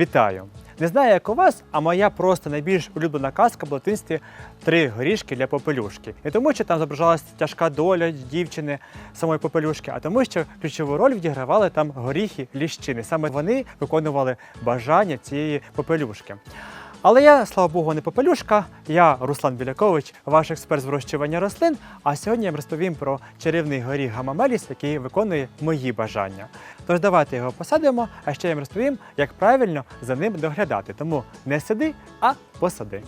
Вітаю! Не знаю, як у вас, а моя просто найбільш улюблена казка в латинстві три горішки для попелюшки. Не тому, що там зображалася тяжка доля дівчини самої попелюшки, а тому, що ключову роль відігравали там горіхи ліщини. Саме вони виконували бажання цієї попелюшки. Але я, слава Богу, не попелюшка. Я Руслан Білякович, ваш експерт з вирощування рослин. А сьогодні я вам розповім про чарівний горіх гамамеліс, який виконує мої бажання. Тож давайте його посадимо, а ще я вам розповім, як правильно за ним доглядати. Тому не сиди, а посади.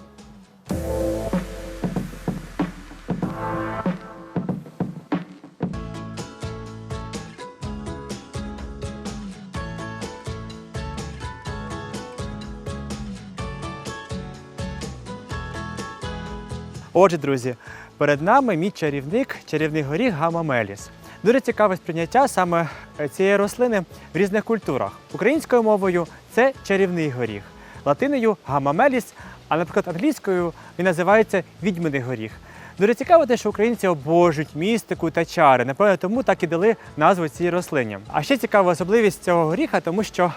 Отже, друзі, перед нами мій чарівник, чарівний горіх гамамеліс. Дуже цікаве сприйняття саме е, цієї рослини в різних культурах. Українською мовою це чарівний горіх, латиною гамамеліс, а наприклад, англійською він називається відьминий горіх. Дуже цікаво те, що українці обожнюють містику та чари. Напевно, тому так і дали назву цій рослині. А ще цікава особливість цього горіха, тому що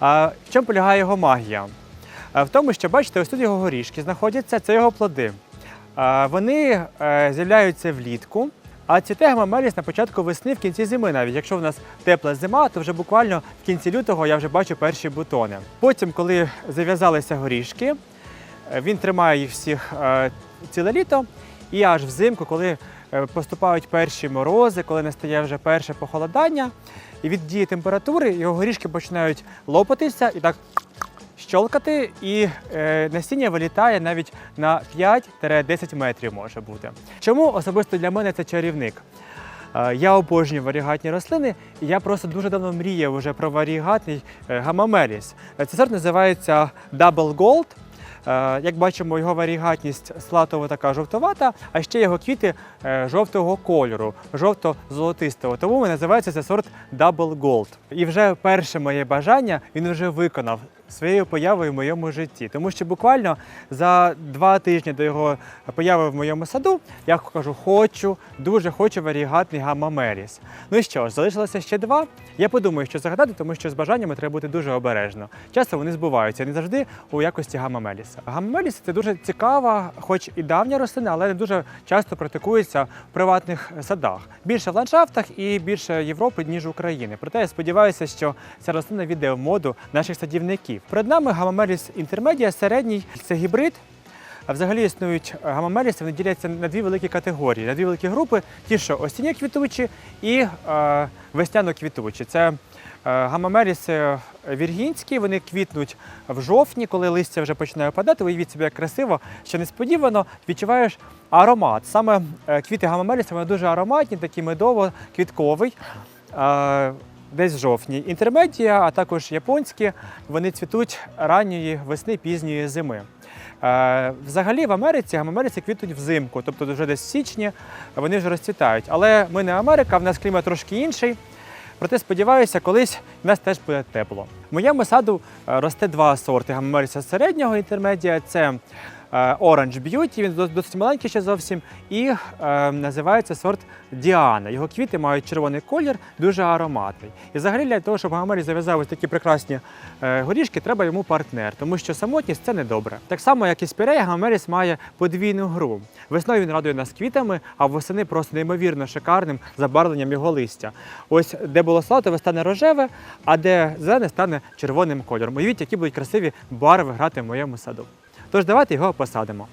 а, в чому полягає його магія? А, в тому, що бачите, ось тут його горішки знаходяться, це його плоди. Вони е, з'являються влітку, а цвіте гамамеліс на початку весни, в кінці зими. Навіть якщо в нас тепла зима, то вже буквально в кінці лютого я вже бачу перші бутони. Потім, коли зав'язалися горішки, е, він тримає їх всіх е, ціле літо, і аж взимку, коли поступають перші морози, коли настає вже перше похолодання, і від дії температури його горішки починають лопатися і так щолкати, і е, насіння вилітає навіть на 5-10 метрів може бути. Чому особисто для мене це чарівник? Е, Я обожнюю варігатні рослини, і я просто дуже давно мріяв вже про варігатний е, гамамеліс. Е, Цей сорт називається Double Gold. Е, Як бачимо, його варігатність слатова така жовтовата, а ще його квіти жовтого кольору, жовто-золотистого. Тому називається це сорт Double Gold. І вже перше моє бажання він вже виконав своєю появою в моєму житті. Тому що буквально за два тижні до його появи в моєму саду я кажу, хочу, дуже хочу варігатний гамамеліс. Ну і що ж, залишилося ще два. Я подумаю, що загадати, тому що з бажаннями треба бути дуже обережно. Часто вони збуваються, не завжди у якості гамамеліса. Гамамеліс це дуже цікава, хоч і давня рослина, але не дуже часто практикується в приватних садах. Більше в ландшафтах і більше Європи, ніж України. Проте я сподіваюся, що ця рослина війде в моду наших садівників. Перед нами гамамеліс інтермедія, середній це гібрид. Взагалі існують гамамеліси, вони діляться на дві великі категорії, на дві великі групи: ті, що осінні квітучі і е, весняно-квітучі. Це е, гамамеліси віргінські, вони квітнуть в жовтні, коли листя вже починає опадати. Уявіть собі, як красиво, що несподівано відчуваєш аромат. Саме е, квіти гамамеліса вони дуже ароматні, такі медово-квітковий. Е, Десь в жовтні. Інтермедія, а також японські, вони цвітуть ранньої весни, пізньої зими. Е, Взагалі в Америці гамамеліці квітуть взимку, тобто вже десь в січні вони вже розцвітають. Але ми не Америка, в нас клімат трошки інший. Проте сподіваюся, колись в нас теж буде тепло. В моєму саду е, росте два сорти гамамеліса середнього інтермедія. Це Orange Beauty, він досить маленький ще зовсім, і е, називається сорт Діана. Його квіти мають червоний колір, дуже ароматний. І взагалі для того, щоб гамамеліс зав'язав ось такі прекрасні е, горішки, треба йому партнер, тому що самотність це не добре. Так само, як і спірея, гамамеліс має подвійну гру. Весною він радує нас квітами, а восени просто неймовірно шикарним забарвленням його листя. Ось де було салатове, стане рожеве, а де зелене стане червоним кольором. Уявіть, які будуть красиві барви грати в моєму саду. Тож давайте його посадимо.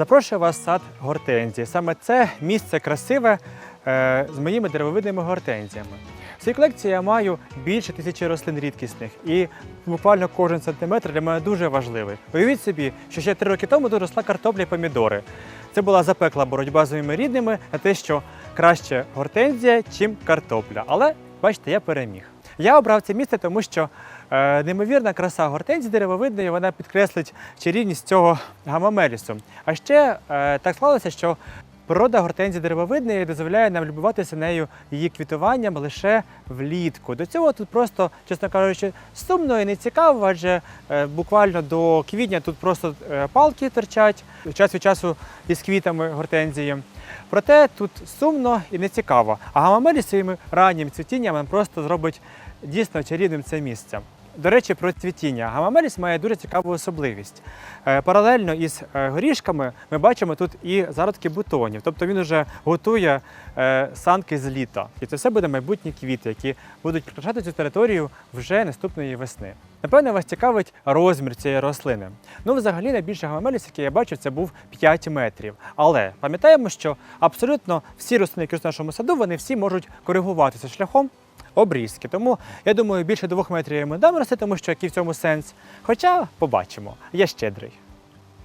Запрошую вас в сад гортензії. Саме це місце красиве е, з моїми деревовидними гортензіями. В своїй колекції я маю більше тисячі рослин рідкісних, і буквально кожен сантиметр для мене дуже важливий. Уявіть собі, що ще три роки тому тут росла картопля і помідори. Це була запекла боротьба з моїми рідними на те, що краще гортензія, чим картопля. Але бачите, я переміг. Я обрав це місце, тому що неймовірна краса гортензії деревовидної вона підкреслить чарівність цього гамамелісу. А ще е, так склалося, що природа гортензії деревовидної дозволяє нам любуватися нею її квітуванням лише влітку. До цього тут просто, чесно кажучи, сумно і не цікаво, адже е, буквально до квітня тут просто е, палки торчать час від часу із квітами гортензії. Проте тут сумно і не цікаво. А гамамелі своїми раннім цвітінням просто зробить дійсно чарівним це місце. До речі, про цвітіння. Гамамеліс має дуже цікаву особливість. Е, Паралельно із е, горішками ми бачимо тут і зародки бутонів. Тобто він вже готує е, санки з літа. І це все буде майбутні квіти, які будуть прикрашати цю територію вже наступної весни. Напевне, вас цікавить розмір цієї рослини. Ну, взагалі, найбільший гамамеліс, який я бачив, це був 5 метрів. Але пам'ятаємо, що абсолютно всі рослини, які в нашому саду, вони всі можуть коригуватися шляхом обрізки. Тому я думаю, більше двох метрів йому дам рости, тому що який в цьому сенс. Хоча побачимо, я щедрий.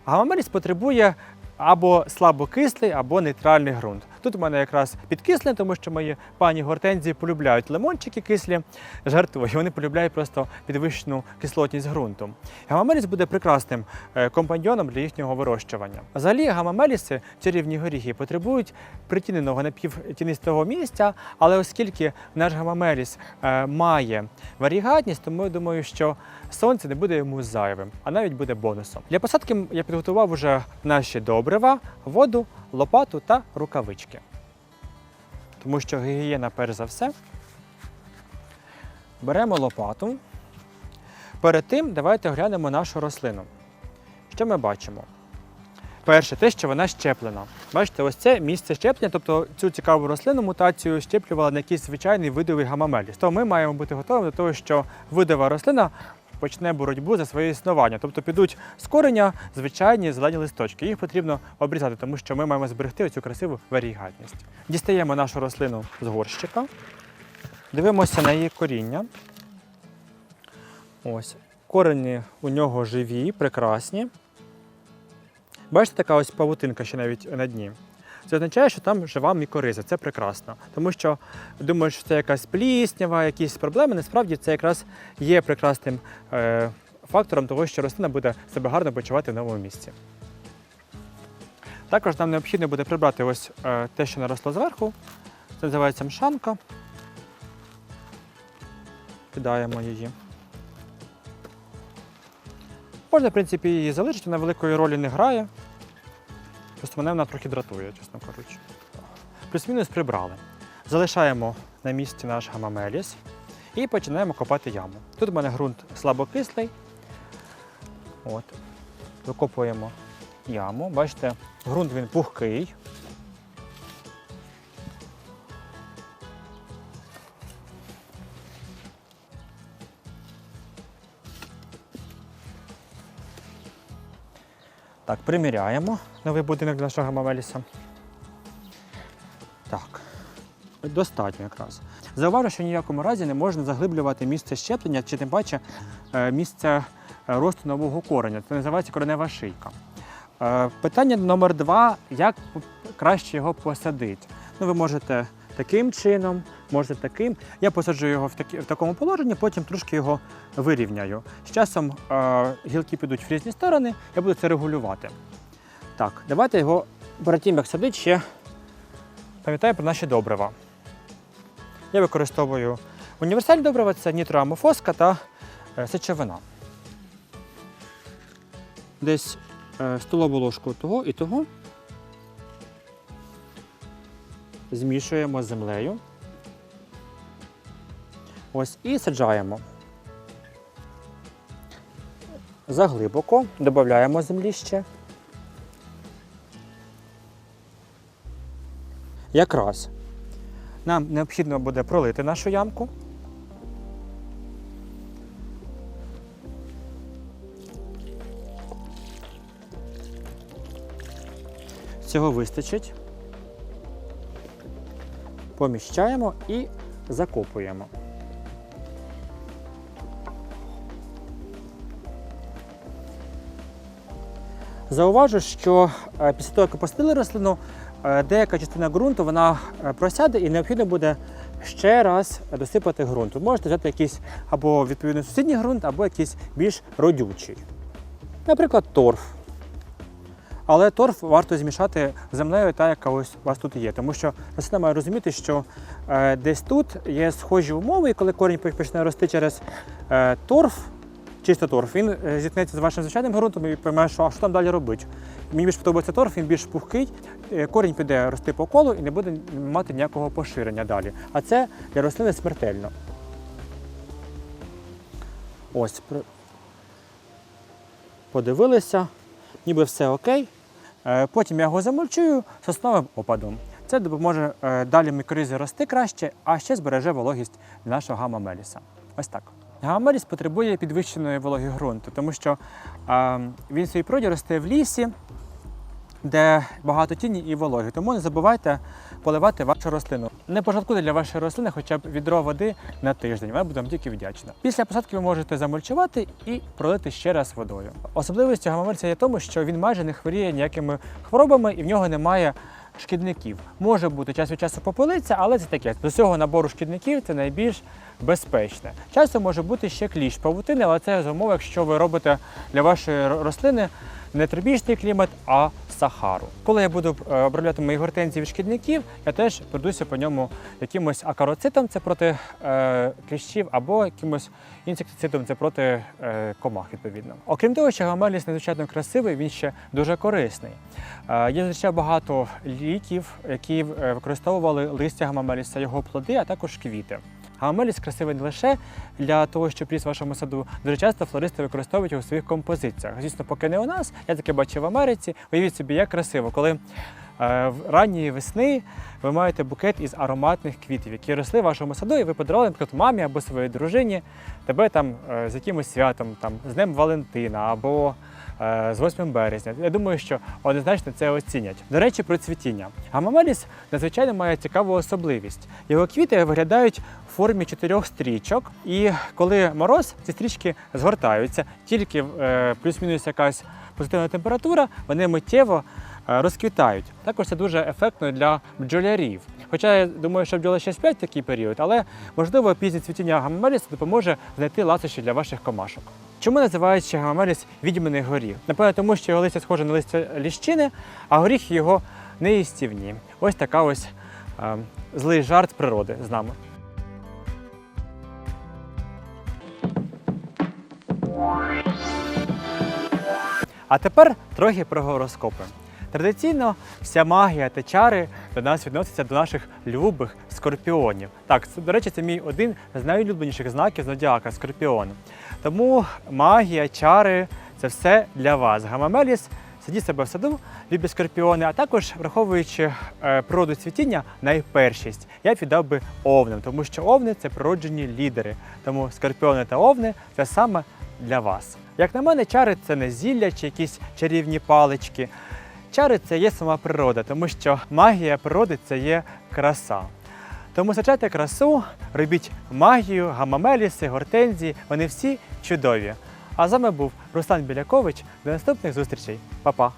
Гамамеліс потребує або слабокислий, або нейтральний ґрунт. Тут у мене якраз підкислений, тому що мої пані гортензії полюбляють лимончики кислі, жартую, вони полюбляють просто підвищену кислотність ґрунту. Гамамеліс буде прекрасним е, компаньйоном для їхнього вирощування. Взагалі, гамамеліси, чарівні горіхи, потребують притіненого напівтінистого місця, але оскільки наш гамамеліс е, має варігатність, тому я думаю, що сонце не буде йому зайвим, а навіть буде бонусом. Для посадки я підготував уже наші добрива, воду, лопату та рукавички. Тому що гігієна перш за все. Беремо лопату. Перед тим давайте оглянемо нашу рослину. Що ми бачимо? Перше, те, що вона щеплена. Бачите, ось це місце щеплення, тобто цю цікаву рослину мутацію щеплювала на якийсь звичайний видовий гамамеліс. То ми маємо бути готовими до того, що видова рослина почне боротьбу за своє існування. Тобто підуть з кореня звичайні зелені листочки. Їх потрібно обрізати, тому що ми маємо зберегти оцю красиву варігатність. Дістаємо нашу рослину з горщика, дивимося на її коріння. Ось. Корені у нього живі, прекрасні. Бачите, така ось павутинка ще навіть на дні. Це означає, що там жива мікориза. Це прекрасно. Тому що думаю, що це якась пліснява, якісь проблеми. Насправді це якраз є прекрасним е, фактором того, що рослина буде себе гарно почувати в новому місці. Також нам необхідно буде прибрати ось е, те, що наросло зверху. Це називається мшанка. Кидаємо її. Можна, в принципі, її залишити, вона великої ролі не грає. Просто мене вона трохи дратує, чесно кажучи. Плюс-мінус прибрали. Залишаємо на місці наш гамамеліс і починаємо копати яму. Тут у мене ґрунт слабокислий. От. Викопуємо яму. Бачите, ґрунт він пухкий. Так, приміряємо новий будинок нашого Мамеліса. Так, достатньо якраз. Зауважу, що в якому разі не можна заглиблювати місце щеплення, чи тим паче е, місце е, росту нового кореня. Це називається коренева шийка. Е, Питання номер два: як краще його посадити? Ну, ви можете таким чином, можете таким. Я посаджу його в, такі, в такому положенні, потім трошки його вирівняю. З часом е, гілки підуть в різні сторони, я буду це регулювати. Так, давайте його тим, як садити, ще пам'ятаю про наші добрива. Я використовую універсальні добрива це нітроамофоска та е, сечовина. Десь е, столову ложку того і того. Змішуємо з землею. Ось і саджаємо. Заглибоко додаємо землі ще. Якраз нам необхідно буде пролити нашу ямку. Цього вистачить. Поміщаємо і закопуємо. Зауважу, що е, після того, як опустили рослину, е, деяка частина ґрунту вона е, просяде і необхідно буде ще раз досипати ґрунту. Можете взяти якийсь або відповідно сусідній ґрунт, або якийсь більш родючий. Наприклад, торф. Але торф варто змішати з землею, та яка ось у вас тут є. Тому що рослина має розуміти, що десь тут є схожі умови, і коли корінь почне рости через торф, чисто торф, він е, зіткнеться з вашим звичайним ґрунтом і пойме, що а що там далі робити. Мені більш подобається торф, він більш пухкий, е, корінь піде рости по колу і не буде мати ніякого поширення далі. А це для рослини смертельно. Ось. Подивилися, ніби все окей. Е, Потім я його замульчую сосновим опадом. Це допоможе далі мікоризі рости краще, а ще збереже вологість нашого гамма-меліса. Ось так. Гамма-меліс потребує підвищеної вологи ґрунту, тому що е, він в своїй природі росте в лісі, де багато тіні і вологи. Тому не забувайте поливати вашу рослину. Не пожалкуйте для вашої рослини хоча б відро води на тиждень. Вона буде вам тільки вдячна. Після посадки ви можете замульчувати і пролити ще раз водою. Особливістю гамамельця є тому, що він майже не хворіє ніякими хворобами і в нього немає. Шкідників може бути час від часу попелиця, але це таке. З усього набору шкідників це найбільш безпечне. Часом може бути ще кліщ павутини, але це за умови, якщо ви робите для вашої рослини не тропічний клімат, а сахару. Коли я буду е, обробляти мої гортензії від шкідників, я теж пройдуся по ньому якимось акароцитом, це проти е, кліщів, або якимось інсектицидом, це проти е, комах, відповідно. Окрім того, що гамеліс надзвичайно красивий, він ще дуже корисний. Е, я зустрічав багато ліків, які е, використовували листя гамамеліса, його плоди, а також квіти. Гамамеліс красивий не лише для того, щоб ріс в вашому саду. Дуже часто флористи використовують його у своїх композиціях. Звісно, поки не у нас. Я таке бачив в Америці. Уявіть собі, як красиво, коли е, в ранньої весни ви маєте букет із ароматних квітів, які росли в вашому саду, і ви подарували, наприклад, мамі або своїй дружині тебе там е, з якимось святом, там з Днем Валентина або з 8 березня. Я думаю, що однозначно це оцінять. До речі, про цвітіння. Гамамеліс надзвичайно має цікаву особливість. Його квіти виглядають в формі чотирьох стрічок, і коли мороз, ці стрічки згортаються, тільки е, плюс-мінус якась позитивна температура, вони миттєво е, розквітають. Також це дуже ефектно для бджолярів. Хоча я думаю, що бджоли ще сплять такий період, але можливо пізнє цвітіння гамамеліса допоможе знайти ласощі для ваших комашок. Чому називають ще гамамеліс відьманий горіх? Напевно, тому що його листя схоже на листя ліщини, а горіхи його неїстівні. Ось така ось е, злий жарт природи з нами. А тепер трохи про гороскопи. Традиційно вся магія та чари до нас відносяться до наших любих скорпіонів. Так, це, до речі, це мій один з найулюбленіших знаків зодіака скорпіон. Тому магія, чари це все для вас. Гамамеліс сидіть себе в саду, любі скорпіони, а також враховуючи е, природу цвітіння, найпершість. Я віддав би овнам, тому що овни це природжені лідери. Тому скорпіони та овни це саме для вас. Як на мене, чари це не зілля чи якісь чарівні палички. Чари це є сама природа, тому що магія природи це є краса. Тому саджайте красу, робіть магію, гамамеліси, гортензії, вони всі чудові. А з вами був Руслан Білякович. До наступних зустрічей. Па-па!